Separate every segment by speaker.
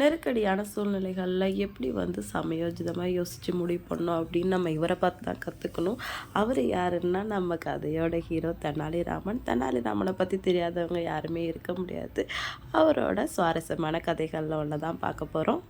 Speaker 1: நெருக்கடியான சூழ்நிலைகளில் எப்படி வந்து சமயோஜிதமாக யோசித்து முடிவு பண்ணோம் அப்படின்னு நம்ம இவரை பார்த்து தான் கற்றுக்கணும் அவர் யாருன்னா நம்ம கதையோட ஹீரோ தெனாலிராமன். தெனாலிராமனை பற்றி தெரியாதவங்க யாருமே இருக்க முடியாது. அவரோட சுவாரஸ்யமான கதைகளில் ஒன்று தான் பார்க்க போகிறோம்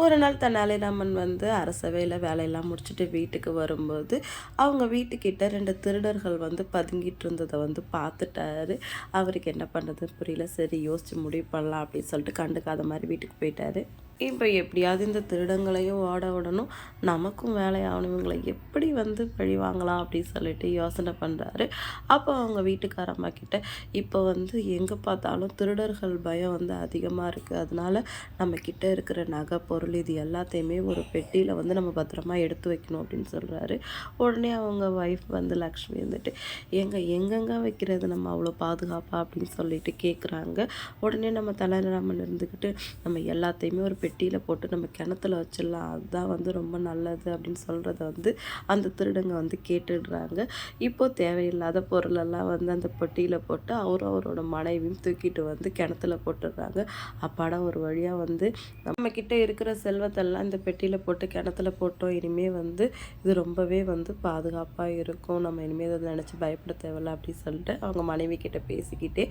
Speaker 1: ஒரு நாள் தெனாலிராமன் வந்து அரசவையில் வேலையெல்லாம் முடிச்சுட்டு வீட்டுக்கு வரும்போது அவங்க வீட்டுக்கிட்ட ரெண்டு திருடர்கள் வந்து பதுங்கிட்டு இருந்ததை வந்து பார்த்துட்டாரு. அவருக்கு என்ன பண்ணுறதுன்னு புரியல. சரி யோசிச்சு முடிவு பண்ணலாம் அப்படின்னு சொல்லிட்டு கண்டுக்காத மாதிரி வீட்டுக்கு போயிட்டாரு. இப்போ எப்படியாவது இந்த திருடங்களையும் ஓட விடணும். நமக்கும் வேலையாகணும் இவங்களை எப்படி வந்து பழி வாங்கலாம் அப்படின்னு சொல்லிட்டு யோசனை பண்ணுறாரு அப்போ அவங்க வீட்டுக்காரம்மா கிட்ட இப்போ வந்து எங்கே பார்த்தாலும் திருடர்கள் பயம் வந்து அதிகமாக இருக்குது அதனால நம்ம கிட்ட இருக்கிற நகை பொருள் இது எல்லாத்தையுமே ஒரு பெட்டியில் வந்து நம்ம பத்திரமா எடுத்து வைக்கணும் அப்படின்னு சொல்கிறாரு உடனே அவங்க ஒய்ஃப் வந்து லக்ஷ்மி வந்துட்டு எங்கே எங்கெங்க வைக்கிறது? நம்ம அவ்வளோ பாதுகாப்பாக அப்படின்னு சொல்லிட்டு கேட்குறாங்க உடனே நம்ம தலைராமன் இருந்துக்கிட்டு நம்ம எல்லாத்தையுமே ஒரு பெட்டியில் போட்டு நம்ம கிணத்துல வச்சிடலாம். அதுதான் வந்து ரொம்ப நல்லது அப்படின்னு சொல்கிறத வந்து அந்த திருடங்க வந்து கேட்டுடுறாங்க. இப்போ தேவையில்லாத பொருளெல்லாம் வந்து அந்த பெட்டியில் போட்டு அவரும் அவரோட மனைவியும் தூக்கிட்டு வந்து கிணத்துல போட்டுடுறாங்க. அப்பாடா ஒரு வழியாக வந்து நம்ம கிட்ட இருக்கிற செல்வத்தெல்லாம் இந்த பெட்டியில் போட்டு கிணத்துல போட்டோம். இனிமேல் வந்து இது ரொம்பவே வந்து பாதுகாப்பாக இருக்கும். நம்ம இனிமேல் அதை நினச்சி பயப்பட தேவையில்ல அப்படின்னு சொல்லிட்டு அவங்க மனைவி கிட்ட பேசிக்கிட்டே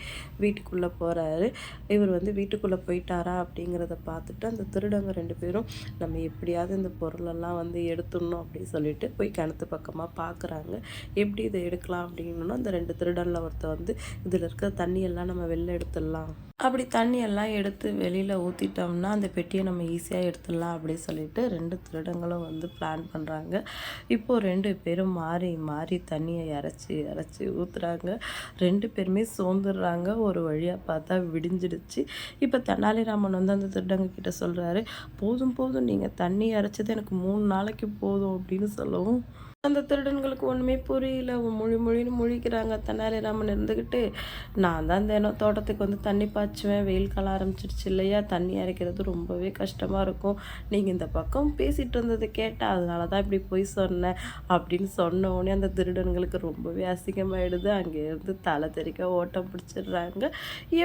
Speaker 1: வீட்டுக்குள்ளே போகிறாரு இவர் வந்து வீட்டுக்குள்ளே போயிட்டாரா அப்படிங்கிறத பார்த்துட்டு அந்த திருடங்க ரெண்டு பேரும் நம்ம எப்படியாவது இந்த பொருளெல்லாம் வந்து எடுத்துடணும் அப்படின்னு சொல்லிட்டு போய் கிணத்து பக்கமாக பார்க்குறாங்க எப்படி இதை எடுக்கலாம் அப்படின்னா அந்த ரெண்டு திருடனில் ஒருத்தர் வந்து இதில் இருக்கிற தண்ணியெல்லாம் நம்ம வெளில எடுத்துடலாம். அப்படி தண்ணியெல்லாம் எடுத்து வெளியில் ஊற்றிட்டோம்னா அந்த பெட்டியை நம்ம ஈஸியாக எடுத்துடலாம் அப்படின்னு சொல்லிட்டு ரெண்டு திருடங்களும் வந்து பிளான் பண்ணுறாங்க இப்போது ரெண்டு பேரும் மாறி மாறி தண்ணியை இறச்சி இறச்சி ஊற்றுறாங்க ரெண்டு பேருமே சோர்ந்துடுறாங்க. ஒரு வழியாக பார்த்தா விடிஞ்சிடுச்சு. இப்போ தெனாலிராமன் வந்து அந்த திருடங்க கிட்ட சொல்கிறாரு போதும் போதும். நீங்கள் தண்ணி இறைச்சது எனக்கு மூணு நாளைக்கு போதும் அப்படின்னு சொல்லவும் அந்த திருடன்களுக்கு ஒன்றுமே புரியல. மொழி மொழின்னு முழிக்கிறாங்க. தெனாலிராமன் இருந்துக்கிட்டு நான் தான் தினம் தோட்டத்துக்கு வந்து தண்ணி பாய்ச்சுவேன். வெயில் காலம் ஆரம்பிச்சிடுச்சு இல்லையா? தண்ணி அரைக்கிறது ரொம்பவே கஷ்டமாக இருக்கும். நீங்கள் இந்த பக்கம் பேசிகிட்டு இருந்ததை கேட்டால் அதனால தான் இப்படி போய் சொன்னேன் அப்படின்னு சொன்ன உடனே அந்த திருடன்களுக்கு ரொம்பவே அசிங்கமாயிடுது. அங்கேருந்து தலை தெறிக்க ஓட்டம் பிடிச்சிடுறாங்க.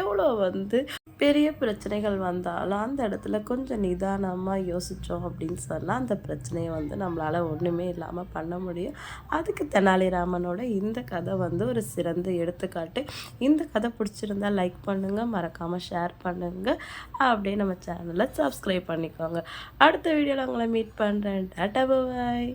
Speaker 1: எவ்வளோ வந்து பெரிய பிரச்சனைகள் வந்தாலும் அந்த இடத்துல கொஞ்சம் நிதானமாக யோசித்தோம் அப்படின்னு சொன்னால் அந்த பிரச்சனையை வந்து நம்மளால் ஒன்றுமே இல்லாமல் பண்ண முடியும். அதுக்கு தெனாலிராமனோட இந்த கதை வந்து ஒரு சிறந்த எடுத்துக்காட்டு. இந்த கதை பிடிச்சிருந்தா லைக் பண்ணுங்கள் மறக்காமல் ஷேர் பண்ணுங்கள் அப்படியே நம்ம சேனலை சப்ஸ்கிரைப் பண்ணிக்கோங்க. அடுத்த வீடியோவில் உங்களை மீட் பண்ணுறேன் டாட்டா பாய்